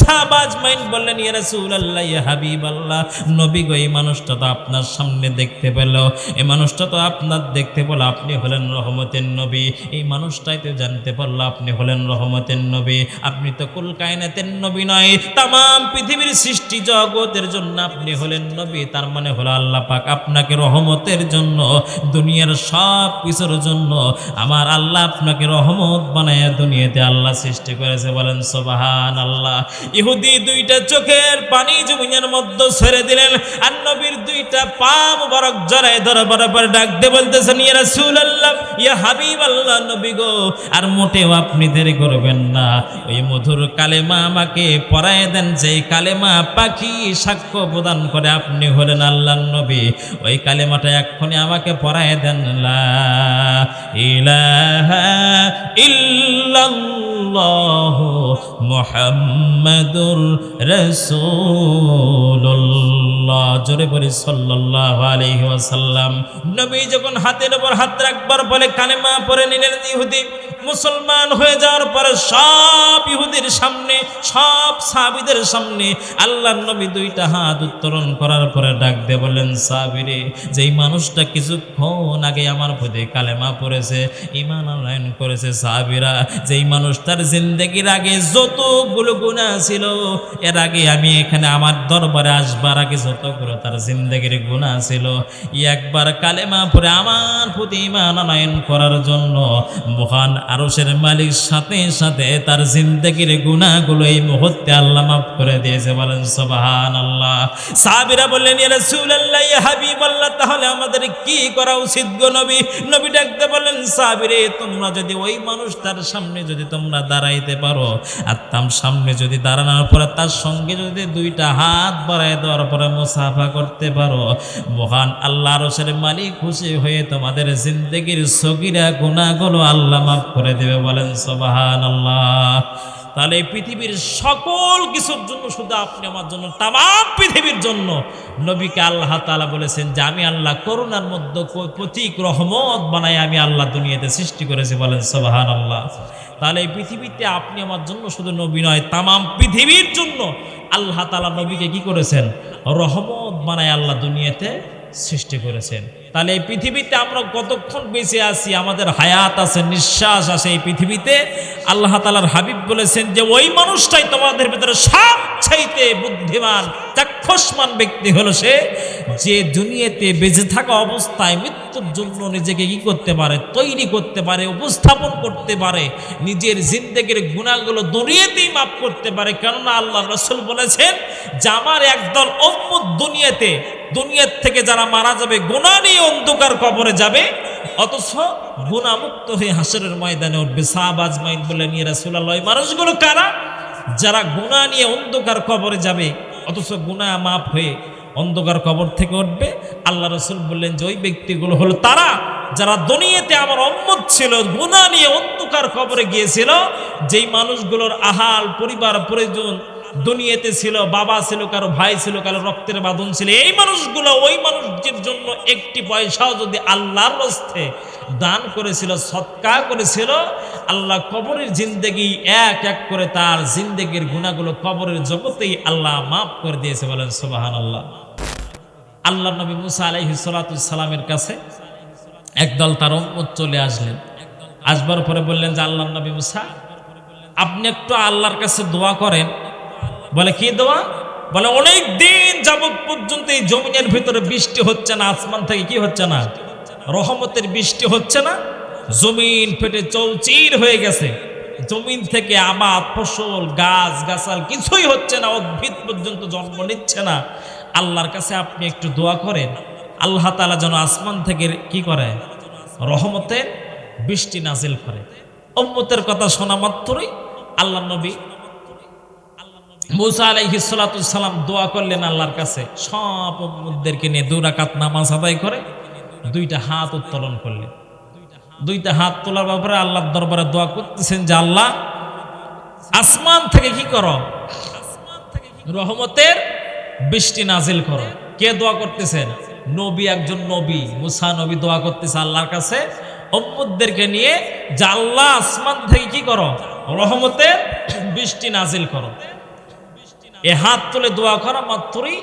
সাবাজ mine বললেন, ইয়া রাসূলুল্লাহ, ইয়া হাবিবাল্লাহ, নবী গো, এই মানুষটা তো আপনার সামনে দেখতে পেল। এই মানুষটা তো আপনার দেখতে পেল, আপনি হলেন রহমতের নবী। এই মানুষটাই তো জানতে পারল, আপনি হলেন রহমতের নবী। আপনি তো কুল কায়নাতের নবী নয় তাম পৃথিবীর সৃষ্টি জগতের জন্য আপনি হলেন নবী। তার মানে হলো আল্লাহ পাক আপনাকে রহমতের জন্য, দুনিয়ার সব কিছুর জন্য, আমার আল্লাহ আপনাকে রহমত বানায় দুনিয়াতে আল্লাহ সৃষ্টি করেছে বলেন সোবাহান আল্লাহ ইহুদি দুইটা চোখের পানি জমিনের মধ্যে ছেড়ে দিলেন। আর দুইটা পা মুবারক জড়ায় ধরে বরাবর ডাক দিয়ে বলতেছেন, ইয়া রাসূলুল্লাহ, ইয়া হাবিব আল্লাহ নবী গো, আর মোটেও আপনি দেরি করবেন না। ওই মধুর কালেমা আমাকে পড়ায় দেন, যেই কালেমা পাখি সাক্ষ্য প্রদান করে আপনি হলেন আল্লাহ নবী। ওই কালেমাটা এক্ষুনি আমাকে পড়ায় দেন, লা ইলাহা ইল্লাল্লাহ মুহাম্মাদুর রাসূলুল্লাহ। জোরে বলি, সাল্লাল্লাহু ওয়াসাল্লাম। নবী যখন হাতের হাত রাখবার পড়ে নিলেন ইহুদি, মুসলমান হয়ে যাওয়ার পরে সব ইহুদির সামনে, সব সাবিদের সামনে আল্লাহর নবী দুইটা হাত করার পরে ডাক দিয়ে বললেন সাবিরে যেই মানুষটা কিছুক্ষণ আগে আমার প্রতি কালেমা পড়েছে ইমান আনয়ন করেছে সাবিরা যেই মানুষটার জিন্দগির আগে যতগুলো গুণা ছিল, এর আগে আমি এখানে আমার দরবারে আসবার আগে যতগুলো তার জিন্দগির গুণা ছিল। একবার কালেমা পরে আমার প্রতি ইমান করার জন্য মহান আরশের মালিক সাথে সাথে তার জিন্দগির গুণাগুলো এই মুহূর্তে আল্লাহ মাফ করে দিয়েছে। বলেন সবাহান আল্লাহ সাহাবিরা বললেন তাহলে আমাদের কি করা উচিত গো নবী? নবী ডাকতে বললেন, সাহাবিরে, তোমরা যদি ওই মানুষটার সামনে যদি তোমরা দাঁড়াইতে পারো, আর তার সামনে যদি দাঁড়ানোর পরে তার সঙ্গে যদি দুইটা হাত বাড়ায় দেওয়ার পরে মুসাফা করতে পারো মহান আল্লাহ রসের মালিক খুশি হয়ে তোমাদের জিন্দগির সগিরা গুণাগুলো আল্লাহ মাফ করে দেবে বলেন আল্লাহ তাহলে পৃথিবীর সকল কিছুর জন্য শুধু আপনি আমার জন্য তাম পৃথিবীর জন্য নবীকে আল্লাহ তালা বলেছেন যে, আমি আল্লাহ করুণার মধ্যে প্রতীক রহমত বানাই আমি আল্লাহ দুনিয়াতে সৃষ্টি করেছি। বলেন সবাহান আল্লাহ তাহলে এই পৃথিবীতে আপনি আমার জন্য শুধু নবী নয় তাম পৃথিবীর জন্য আল্লাহ তালা নবীকে কি করেছেন? রহমত বানায় আল্লাহ দুনিয়াতে সৃষ্টি করেছেন। তাহলে এই পৃথিবীতে আমরা কতক্ষণ বেঁচে আছি? আমাদের হায়াত আছে, নিঃশ্বাস আছে এই পৃথিবীতে। আল্লাহ তালার হাবিব বলেছেন যে ওই মানুষটাই তোমাদের ভিতরে সব চাইতে বুদ্ধিমান, চাক্ষুষমান ব্যক্তি হলো সে, যে দুনিয়াতে বেঁচে থাকা অবস্থায় মৃত্যুর জন্য নিজেকে কি করতে পারে? তৈরি করতে পারে, উপস্থাপন করতে পারে, নিজের জিন্দেগির গুণাগুলো দুনিয়াতেই মাফ করতে পারে। কেননা আল্লাহ রসুল বলেছেন, যে আমার একদল অম্মুদ দুনিয়াতে, দুনিয়ার থেকে যারা মারা যাবে গুণা নিয়ে অন্ধকার কবরে যাবে, অথচ গুণামুক্ত হয়ে হাসরের ময়দানে উঠবে। সাহাবাজ মাইন বলে নিয়ে রাসুল্লাহ এই মানুষগুলো কারা? যারা গুণা নিয়ে অন্ধকার কবরে যাবে, অথচ গুণা মাপ হয়ে অন্ধকার কবর থেকে উঠবে। আল্লাহ রসুল বললেন, যে ওই ব্যক্তিগুলো হলো তারা, যারা দুনিয়াতে আমার অম্মত ছিল গুণা নিয়ে অন্ধকার কবরে গিয়েছিল, যেই মানুষগুলোর আহাল, পরিবার প্রয়োজন দুনিয়াতে ছিল, বাবা ছিল, কারও ভাই ছিল, কারও রক্তের বাঁধন ছিল, এই মানুষগুলো ওই মানুষটির জন্য একটি পয়সাও যদি আল্লাহর রস্তে দান করেছিল, সৎকা করেছিল, আল্লাহ কবরের জিন্দেগি এক এক করে তার জিন্দেগির গুণাগুলো কবরের জগতেই আল্লাহ মাফ করে দিয়েছে বলেন সুবাহান আল্লাহ আল্লাহ নবী মুসা আলাইহি সালামের কাছে একদল তার উম্মত চলে আসলেন। আসবার পরে বললেন যে, আল্লাহ নবী মুসা, আপনি একটু আল্লাহর কাছে দোয়া করেন। বলে, কি দোয়া? বলে, অনেক দিন যাবত পর্যন্ত এই জমিনের ভিতরে বৃষ্টি হচ্ছে না, আসমান থেকে কি হচ্ছে না? রহমতের বৃষ্টি হচ্ছে না, জমিন ফেটে চৌচির হয়ে গেছে। জমিন থেকে আবাদ, ফসল, গাছ, গাছাল কিছুই হচ্ছে না উদ্ভিদ পর্যন্ত জন্ম নিচ্ছে না। আল্লাহর কাছে আপনি একটু দোয়া করেন, আল্লাহ তালা যেন আসমান থেকে কি করে? রহমতের বৃষ্টি নাজিল করে। উম্মতের কথা শোনা মাত্রই আল্লাহ নবী মুসা আলাইহি দোয়া করলেন আল্লাহর কাছে। সব উম্মতদেরকে নিয়ে দুরাকাত নামাজ আদায় করে দুইটা হাত উত্তোলন করলেন। দুইটা হাত তোলার ব্যাপারে আল্লাহর দরবারে দোয়া করতেছেন যে, আল্লাহ, আসমান থেকে কি করো? রহমতের বৃষ্টি নাজিল করো। কে দোয়া করতেছেন? নবী, একজন নবী। মুসা নবী দোয়া করতেছে আল্লাহর কাছে। উম্মতদেরকে নিয়ে আল্লাহ আসমান থেকে কি করো? রহমতের বৃষ্টি নাজিল করো। এ হাত তুলে দোয়া করা, মাত্রই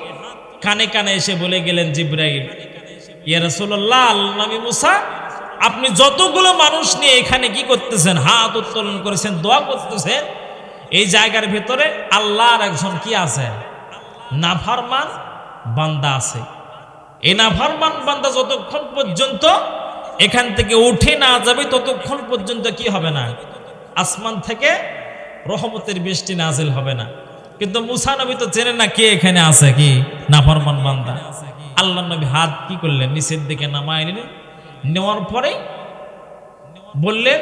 কানে কানে এসে বলে গেলেন জিব্রাইল। ইয়া রাসূলুল্লাহ মুসা, আপনি যতগুলো মানুষ নিয়ে এখানে কি করতেছেন? হাত উত্তোলন করেছেন, দোয়া করতেছেন। এই জায়গার ভেতরে আল্লাহর একজন কি আছে? নাফারমান বান্দা আছে। এই নাফারমান বান্দা যতক্ষণ পর্যন্ত এখান থেকে উঠে না যাবে, ততক্ষণ পর্যন্ত কি হবে না? আসমান থেকে রহমতের বৃষ্টি নাজিল হবে না। কিন্তু মুসা নবী তো চেনে না কে এখানে আছে কি নাফরমান বান্দা। আল্লাহ নবী হাত কি করলেন? নিচের দিকে নামায় নিলেন। নেওয়ার পরে বললেন,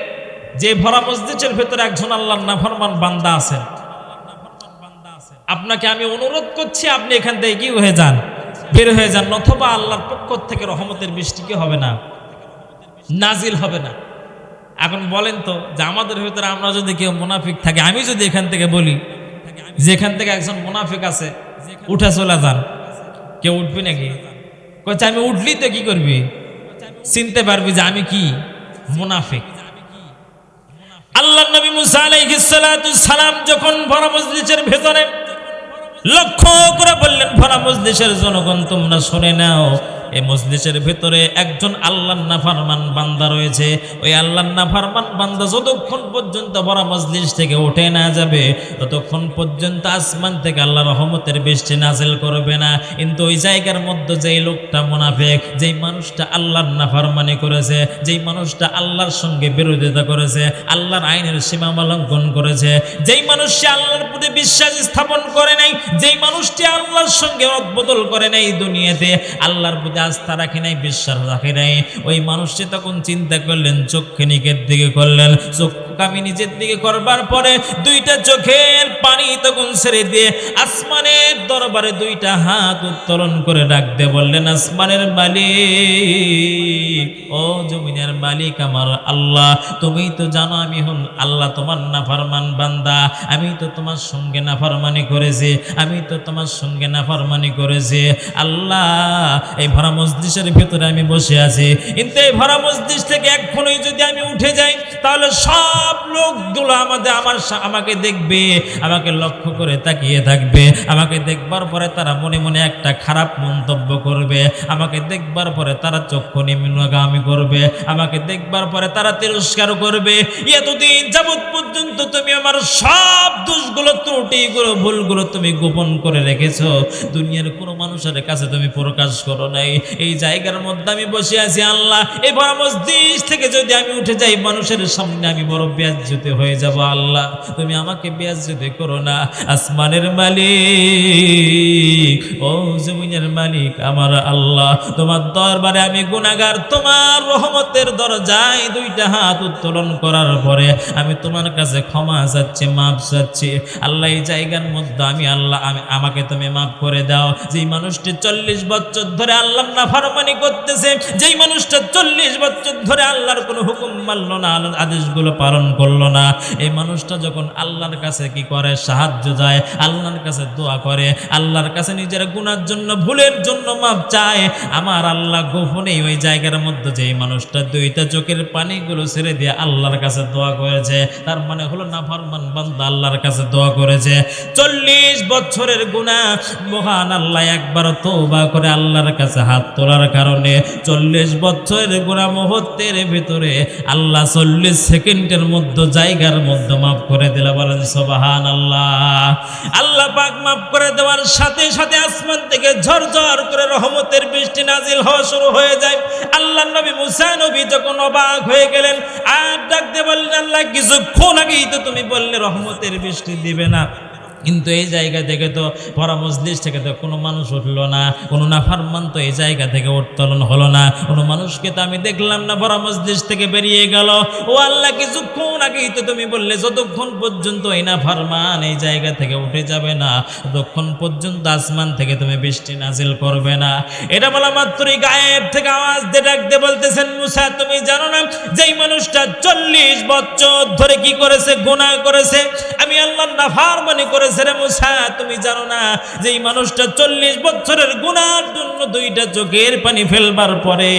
যে ভরা মসজিদের ভেতরে একজন আল্লাহ নাফরমান বান্দা আছেন আপনাকে আমি অনুরোধ করছি, আপনি এখান থেকে কি হয়ে যান? বের হয়ে যান অথবা আল্লাহর পক্ষ থেকে রহমতের বৃষ্টি কি হবে না? নাজিল হবে না। এখন বলেন তো যে আমাদের ভিতরে আমরা যদি কেউ মুনাফিক থাকে, আমি যদি এখান থেকে বলি, যেখান থেকে একজন মুনাফিক আছে, উঠে চলে যান। কেউ উঠবি নাকি? কচ্ছে আমি উঠলি তো কি করবি? চিনতে পারবি যে আমি কি? মুনাফিক। আল্লাহ নবী মুসা আলাইহিস সালাম যখন ভরা মজলিসের ভেতরে লক্ষ্য করে বললেন ভরা মজলিসের জনগণ তোমরা শুনে নাও। এই মজলিসের ভেতরে একজন আল্লাহ নাফারমান বান্দা রয়েছে। ওই আল্লাহ নাফারমান বান্দা যতক্ষণ পর্যন্ত ভরা মজলিস থেকে উঠে না যাবে, ততক্ষণ পর্যন্ত আসমান থেকে আল্লাহ রহমতের বৃষ্টি নাজেল করবে না। কিন্তু ওই জায়গার মধ্যে যেই লোকটা মুনাফেক, যেই মানুষটা আল্লাহর নাফারমানি করেছে, যেই মানুষটা আল্লাহর সঙ্গে বিরোধিতা করেছে, আল্লাহর আইনের সীমা লঙ্ঘন করেছে, যেই মানুষটি আল্লাহর প্রতি বিশ্বাস স্থাপন করে নাই, যেই মানুষটি আল্লাহর সঙ্গে অদবদল করে নাই দুনিয়াতে, আল্লাহর প্রতি আস্থা রাখে নাই, বিশ্বাস রাখে নাই। ওই মানুষটি তখন চিন্তা করলেন চোখে নিকের দিকে করলেন। চোখ আমি নিজের দিকে করবার পরে দুইটা চোখের পানি তখন ছেড়ে দিয়ে আসমানের দরবারে দুইটা হাত উত্তোলন করে ডাকতে বললেন, আসমানের মালিক, ও জমিনের মালিক আমার আল্লাহ, তুমি তো জানো আমি হল আল্লাহ, তোমার নাফরমান বান্দা। আমি তো তোমার সঙ্গে নাফরমানি করেছি, আমি তো তোমার সঙ্গে নাফরমানি করেছি। আল্লাহ, এই ভরা মসজিদের ভিতরে আমি বসে আছি। কিন্তু এই ভরা মসজিদ থেকে এক্ষুনি যদি আমি উঠে যাই, তাহলে সব লোকগুলো আমাদের, আমার আমাকে দেখবে, আমাকে লক্ষ্য করে তাকিয়ে থাকবে। আমাকে দেখবার পরে তারা মনে মনে একটা খারাপ মন্তব্য করবে। আমাকে দেখবার পরে তারা চক্ষু নিম্নগামী করবে। আমাকে দেখবার পরে তারা তিরস্কার করবে। এতদিন যাবৎ পর্যন্ত তুমি আমার সব দোষগুলো, ত্রুটিগুলো, ভুলগুলো তুমি গোপন করে রেখেছো। দুনিয়ার কোনো মানুষের কাছে তুমি প্রকাশ করো নাই। এই জায়গার মধ্যে আমি বসে আছি, আল্লাহ। এই বড় মসজিদ থেকে যদি আমি উঠে যাই, মানুষের সামনে আমি বড় ব্যাজ্যতে হয়ে যাব, আল্লাহ। তুমি আমাকে ব্যাজ্যতে করো না। আসমানের মালিক, ও জমিনের মালিক আমার আল্লাহ। তোমার দরবারে আমি গুনাগার তোমার রহমতের দরজায় দুইটা হাত উত্তোলন করার পরে আমি তোমার কাছে ক্ষমা চাচ্ছি মাপ চাচ্ছি। আল্লাহ, এই জায়গার মধ্যে আমি, আল্লাহ, আমি, আমাকে তুমি মাফ করে দাও। যেই মানুষটি চল্লিশ বছর ধরে আল্লাহ না ফারমানি করতেছে, যেই মানুষটা চল্লিশ বছর ধরে আল্লাহর কোনো হুকুম মানলো না, আল্লাহর আদেশগুলো পালন করল না, এই মানুষটা যখন আল্লাহর কাছে কি করে? সাহায্য যায়, আল্লাহর কাছে দোয়া করে, আল্লাহর কাছে নিজের গুনার জন্য, ভুলের জন্য মাপ চায়, আমার আল্লাহ গোপনে ওই জায়গার মধ্যে যেই মানুষটা দুইটা চোখের পানিগুলো ছেড়ে দিয়ে আল্লাহর কাছে দোয়া করেছে, তার মানে হলো না ফরমান বান্দা আল্লাহর কাছে দোয়া করেছে, চল্লিশ বছরের গুণা মহান আল্লাহ একবার তৌবা করে আল্লাহর কাছে হাত তোলার কারণে চল্লিশ বছরের গুণা মুহূর্তের ভিতরে আল্লাহ চল্লিশ সেকেন্ডের মধ্যে জায়গার মধ্যে মাফ করে দিল, বলেন সবাহান আল্লাহ আল্লাহ পাক মাফ করে দেওয়ার সাথে সাথে আসমান থেকে ঝরঝর করে রহমতের বৃষ্টি নাজিল হওয়া শুরু হয়ে যায়। আল্লাহ নবী মুসা নবী যখন অবাক হয়ে গেলেন, আর ডাকতে বললেন, আল্লাহ কিছুক্ষণ আগেই তো তুমি বললে রহমতের বৃষ্টি দিবে না। কিন্তু এই জায়গা থেকে তো পরা মজলিস থেকে তো কোনো মানুষ উঠল না, কোনো নাফারমান তো এই জায়গা থেকে উত্তোলন হলো না। কোনো মানুষকে তো আমি দেখলাম না পরা মজলিস থেকে বেরিয়ে গেল। ও আল্লাহ, কিছুক্ষণ আগেই তো তুমি বললে, যতক্ষণ পর্যন্ত এই নাফারমান এই জায়গা থেকে উঠে যাবে না, ততক্ষণ পর্যন্ত আসমান থেকে তুমি বৃষ্টি নাজিল করবে না। এটা বলা মাত্রই গায়েব থেকে আওয়াজ দিয়ে ডাকতে বলতেছেন, মুসা, তুমি জানো না, যেই মানুষটা চল্লিশ বছর ধরে কি করেছে, গুনাহ করেছে, আমি আল্লাহ নাফার মনে করেছে বলতেছে, রে মুসা, তুমি জানো না যে এই মানুষটা চল্লিশ বছরের গুনার জন্য দুইটা চোখের পানি ফেলবার পরে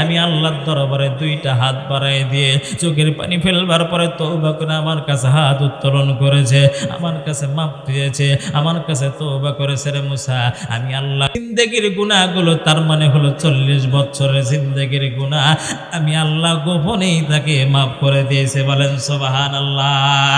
আমি আল্লাহর দরবারে দুইটা হাত বাড়াই দিয়ে চোখের পানি ফেলবার পরে তৌবা করে আমার কাছে হাত উত্তোলন করেছে, আমার কাছে মাপ দিয়েছে, আমার কাছে তৌবা করেছে, রে মুসা, আমি আল্লাহ জিন্দেগির গুণাগুলো তার মানে হলো চল্লিশ বছরের জিন্দেগির গুণা আমি আল্লাহ গোপনেই তাকে মাফ করে দিয়েছে, বলেন সোবাহান আল্লাহ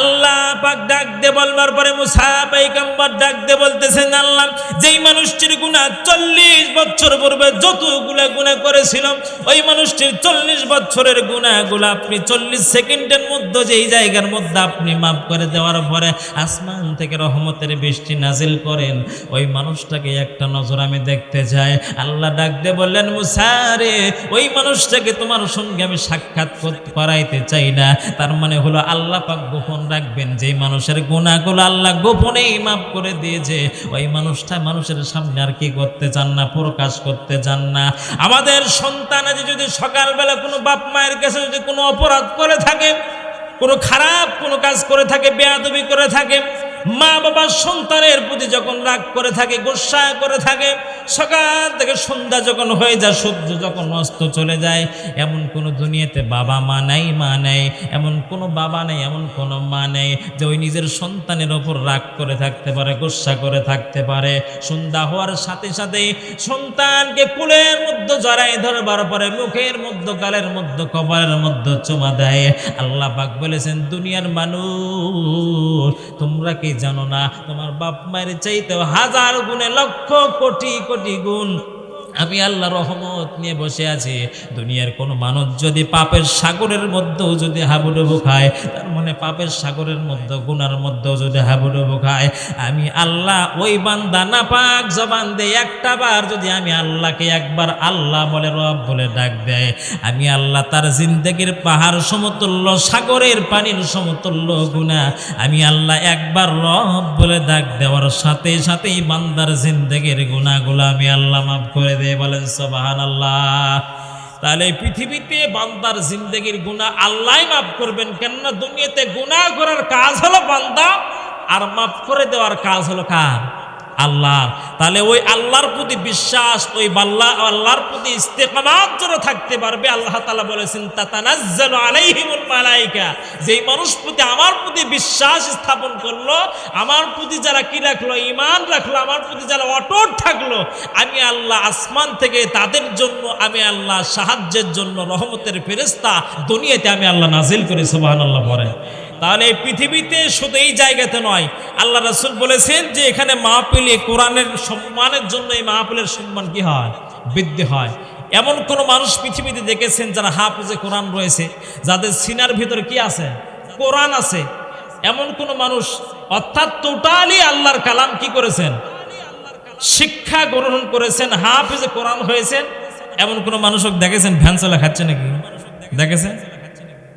আল্লাহ পাক ডাক দে বলবার পরে মুসা পাইকাম্বার ডাক দে বলতেছেন, আল্লাহ, যেই মানুষটির গুণা চল্লিশ বছর পূর্বে যতগুলা গুণা করেছিল ওই মানুষটির চল্লিশ বছরের গুণাগুলো আপনি চল্লিশ সেকেন্ডের মধ্যে যেই জায়গার মধ্যে আপনি মাফ করে দেওয়ার পরে আসমান থেকে রহমতের বৃষ্টি নাজিল করেন, ওই মানুষটাকে একটা নজর আমি দেখতে চাই আল্লাহ ডাক দে বললেন মুসারে ওই মানুষটাকে তোমার সঙ্গে আমি সাক্ষাৎ করাইতে চাই না। তার মানে হলো আল্লাহ পাক গোপন রাখবেন, যেই মানুষের গুণাগুলো আল্লাহ গোপনেই মাফ করে দিয়েছে ওই মানুষটা মানুষের সামনে আর কি করতে চান না, প্রকাশ করতে চান না। আমাদের সন্তান আজ যদি সকালবেলা কোনো বাপ মায়ের কাছে যদি কোনো অপরাধ করে থাকে, কোনো খারাপ কোনো কাজ করে থাকে, বেয়াদবি করে থাকে মা বাবা সন্তানের প্রতি যখন রাগ করে থাকে, গোসা করে থাকে, সকাল থেকে সন্ধ্যা যখন হয়ে যায়, সূর্য যখন অস্ত চলে যায়, এমন কোনো দুনিয়াতে বাবা মা নাই, মা নেই, এমন কোনো বাবা নেই, এমন কোনো মা নেই যে ওই নিজের সন্তানের ওপর রাগ করে থাকতে পারে, গোসা করে থাকতে পারে। সন্ধ্যা হওয়ার সাথে সাথে সন্তানকে কুলের মধ্যে জড়াই ধরবার পরে, মুখের মধ্যে, গালের মধ্যে, কপালের মধ্যে চুমা দেয়। আল্লাহ পাক বলেছেন, দুনিয়ার মানুষ, তোমরা কি জানো না তোমার বাপ মায়ের চাইতেও হাজার গুণে লক্ষ কোটি কোটি গুণ আমি আল্লাহ রহমত নিয়ে বসে আছি। দুনিয়ার কোনো মানুষ যদি পাপের সাগরের মধ্যেও যদি হাবুডুবু খায়, তার মানে পাপের সাগরের মধ্যে, গুনার মধ্যেও যদি হাবুডুবু খায়, আমি আল্লাহ ওই বান্দা না পাক জবান দেয় একটা বার যদি আমি আল্লাহকে একবার আল্লাহ বলে, রব বলে ডাক দেয়, আমি আল্লাহ তার জিন্দগির পাহাড় সমতুল্য, সাগরের পানির সমতুল্য গুণা, আমি আল্লাহ একবার রব বলে ডাক দেওয়ার সাথে সাথেই বান্দার জিন্দগির গুণাগুলো আমি আল্লাহ মাফ করে দেয় বলেন সবাহান আল্লাহ তাহলে পৃথিবীতে বান্দার জিন্দগির গুণা আল্লাহ মাফ করবেন, কেননা দুনিয়াতে গুণা করার কাজ হলো বান্দা, আর মাফ করে দেওয়ার কাজ হলো কার? আল্লাহ। তাহলে ওই আল্লাহর প্রতি বিশ্বাস, ওই বাল্লা, আল্লাহর প্রতি ইস্তেকামাত যারা থাকতে পারবে, আল্লাহ তালা বলেছেন, তাতানাজ্জালু আলাইহিমুল মালাইকা। যেই মানুষ প্রতি আমার প্রতি বিশ্বাস স্থাপন করল, আমার প্রতি যারা কি রাখল ইমান রাখল, আমার প্রতি যারা অটট থাকল, আমি আল্লাহ আসমান থেকে তাদের জন্য, আমি আল্লাহ সাহায্যের জন্য, রহমতের ফেরেশতা দুনিয়াতে আমি আল্লাহ নাজিল করি, সুবহানাল্লাহ পরে তাহলে এই পৃথিবীতে শুধু এই জায়গাতে নয়, আল্লাহ রাসূল বলেছেন যে এখানে মাহপিলে কোরআনের সম্মানের জন্য এই মাহপিলের সম্মান কি হয়? বৃদ্ধি হয়। এমন কোনো মানুষ পৃথিবীতে দেখেছেন যারা হাফিজে কোরআন রয়েছে, যাদের সিনার ভিতরে কি আছে? কোরআন আছে। এমন কোনো মানুষ, অর্থাৎ টোটালি আল্লাহর কালাম কি করেছেন? শিক্ষা গ্রহণ করেছেন, হাফিজে কোরআন হয়েছেন। এমন কোনো মানুষ দেখেছেন? ভ্যান চলে খাচ্ছে নাকি? দেখেছেন?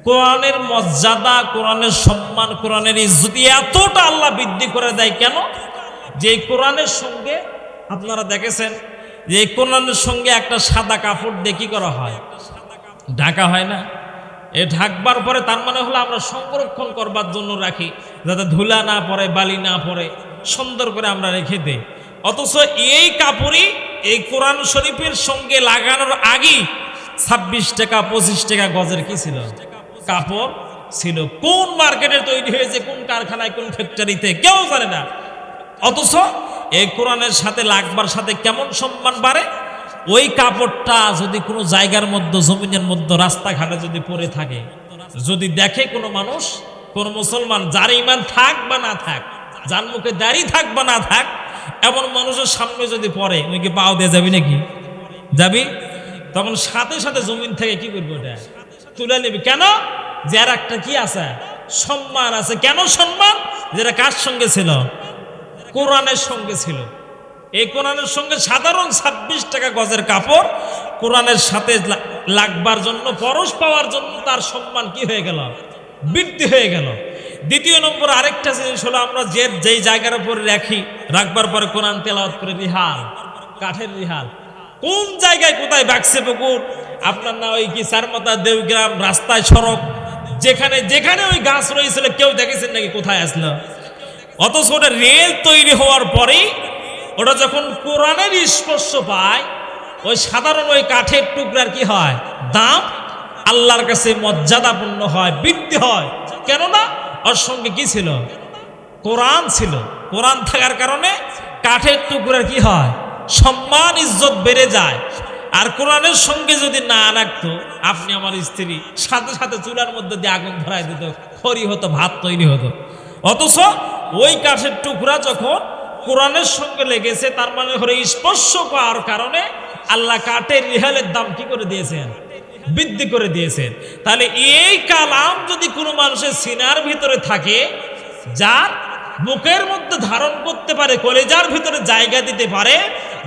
কোরআনের মর্যাদা, কোরআনের সম্মান, কোরআনের ইজ্জতি এতটা আল্লাহ বৃদ্ধি করে দেয় কেন? যে কোরআনের সঙ্গে, আপনারা দেখেছেন, যে কোরআনের সঙ্গে একটা সাদা কাপড় দিয়ে কি করা হয়? ঢাকা হয় না? এ ঢাকবার পরে তার মানে হলো আমরা সংরক্ষণ করবার জন্য রাখি, যাতে ধুলা না পড়ে, বালি না পড়ে, সুন্দর করে আমরা রেখে দিই। অথচ এই কাপড়ই এই কোরআন শরীফের সঙ্গে লাগানোর আগেই ছাব্বিশ টাকা, পঁচিশ টাকা গজের কি ছিল? কাপড় ছিল। কোন মার্কেটে তৈরি হয়েছে, কোন কারখানায়, কোন ফ্যাক্টরিতে কেউ জানে না। অথচ এই কোরআনের সাথে লাগবার সাথে কেমন সম্মান বাড়ে? ওই কাপড়টা যদি কোনো জায়গার মধ্যে, জমিনের মধ্যে, রাস্তাঘাটে যদি পড়ে থাকে, যদি দেখে কোনো মানুষ, কোন মুসলমান, যার ইমান থাক বা না থাক, যার মুখে দাঁড়িয়ে থাক বা না থাক, এমন মানুষের সামনে যদি পড়ে কি পাও দিয়ে যাবি নাকি? যাবি? তখন সাথে সাথে জমিন থেকে কি করব ওটা তুলে নিবি। কেন? যে আর একটা কি আছে? সম্মান আছে। কেন সম্মান? যেটা কার সঙ্গে ছিল? কোরআনের সঙ্গে ছিল। এই কোরআনের সঙ্গে সাধারণ ছাব্বিশ টাকা গজের কাপড়, কোরআনের সাথে লাগবার জন্য, পরশ পাওয়ার জন্য তার সম্মান কি হয়ে গেল? বৃদ্ধি হয়ে গেল। দ্বিতীয় নম্বর আরেকটা জিনিস হলো, আমরা যে যেই জায়গার উপরে রাখি, রাখবার পরে কোরআন তেলাওয়াত করে রিহাল, কাঠের রিহাল। কোন জায়গায় কোথায় বাক্সে পুকুর? আপনার না ওই কি সারমতা দেওগ্রাম রাস্তায় সড়ক? যেখানে যেখানে ওই গাছ রয়েছিল, কেউ দেখেছেন নাকি কোথায় আসলো? অথচ ওটা রেল তৈরি হওয়ার পরেই ওটা যখন কোরআনের স্পর্শ পায়, ওই সাধারণ ওই কাঠের টুকরার কি হয়? দাম আল্লাহর কাছে মর্যাদাপূর্ণ হয়, বৃদ্ধি হয়। কেননা ওর সঙ্গে কি ছিল? কোরআন ছিল। কোরআন থাকার কারণে কাঠের টুকরার কি হয়? সম্মান ইজ্জত বেড়ে যায়। আর কোরআনের সঙ্গে যদি না রাখতো, আপনি আমার স্ত্রী, সাথে সাথে চুলার মধ্যে দিয়ে আগুন ধরাই দিত, খড়ি হতো, ভাত তৈরি হতো। অথচ ওই কাঠের টুকরা যখন কোরআনের সঙ্গে লেগেছে, তার মানে হলো স্পর্শ পাওয়ার কারণে আল্লাহ কাঠের রিহালের দাম কি করে দিয়েছেন? বৃদ্ধি করে দিয়েছেন। তাহলে এই কালাম যদি কোনো মানুষের সিনার ভিতরে থাকে, যার বুকের মধ্যে ধারণ করতে পারে, কলেজার ভিতরে জায়গা দিতে পারে।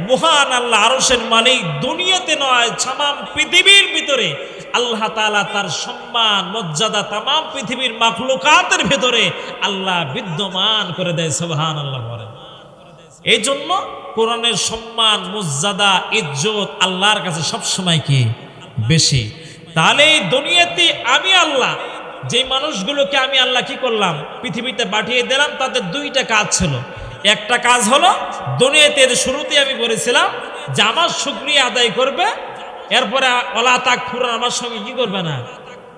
মহান আল্লাহ আরসের মালিক, দুনিয়াতে নয় তামাম পৃথিবীর ভিতরে। আল্লাহ তালা তার সম্মান, মর্যাদা তামাম পৃথিবীর মাখলুকাতের ভিতরে আল্লাহ বিদ্যমান করে দেয় সুবহান আল্লাহ বলেন। এই জন্য কোরআনের সম্মান, মর্যাদা, ইজ্জত আল্লাহর কাছে সবসময় কি? বেশি। তাহলে এই দুনিয়াতে আমি আল্লাহ যে মানুষগুলোকে আমি আল্লাহ কি করলাম? পৃথিবীতে পাঠিয়ে দিলাম, তাদের দুইটা কাজ ছিল। একটা কাজ হলো, দুনিয়াতে শুরুতে আমি বলেছিলাম, যে আমার শুক্রিয়া আদায় করবে, এরপরে অলা তাক ফুরান আমার সঙ্গে কি করবে না?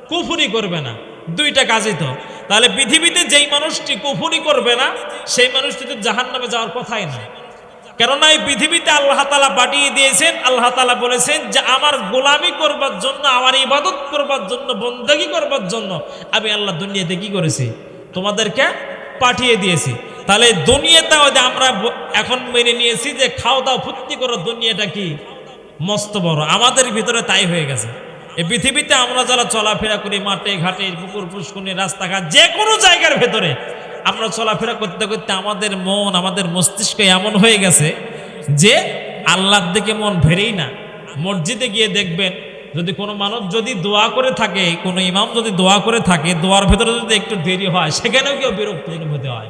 কুফুরি করবে না। দুইটা কাজই তো। তাহলে পৃথিবীতে যেই মানুষটি কুফুরি করবে না, সেই মানুষটি তো জাহান নামে যাওয়ার কথাই না। কেননা এই পৃথিবীতে আল্লাহ তালা পাঠিয়ে দিয়েছেন, আল্লাহ তালা বলেছেন যে আমার গোলামি করবার জন্য, আমার ইবাদত করবার জন্য, বন্দগি করবার জন্য আমি আল্লাহ দুনিয়াতে কি করেছি? তোমাদেরকে পাঠিয়ে দিয়েছি। তাহলে দুনিয়াটা হয়তো আমরা এখন মেনে নিয়েছি যে খাওয়া দাওয়া ফুর্তি করো, দুনিয়াটা কি? মস্ত বড়। আমাদের ভিতরে তাই হয়ে গেছে। এই পৃথিবীতে আমরা যারা চলাফেরা করি, মাঠে ঘাটে, পুকুর পুষ্কুনি রাস্তাঘাট, যে কোনো জায়গার ভেতরে আমরা চলাফেরা করতে করতে আমাদের মন, আমাদের মস্তিষ্ক এমন হয়ে গেছে যে আল্লাহর দিকে মন ভেরেই না। মসজিদে গিয়ে দেখবেন, যদি কোনো মানুষ যদি দোয়া করে থাকে, কোনো ইমাম যদি দোয়া করে থাকে, দোয়ার ভেতরে যদি একটু দেরি হয়, সেখানেও কেউ বিরক্ত অনুভূতি হয়।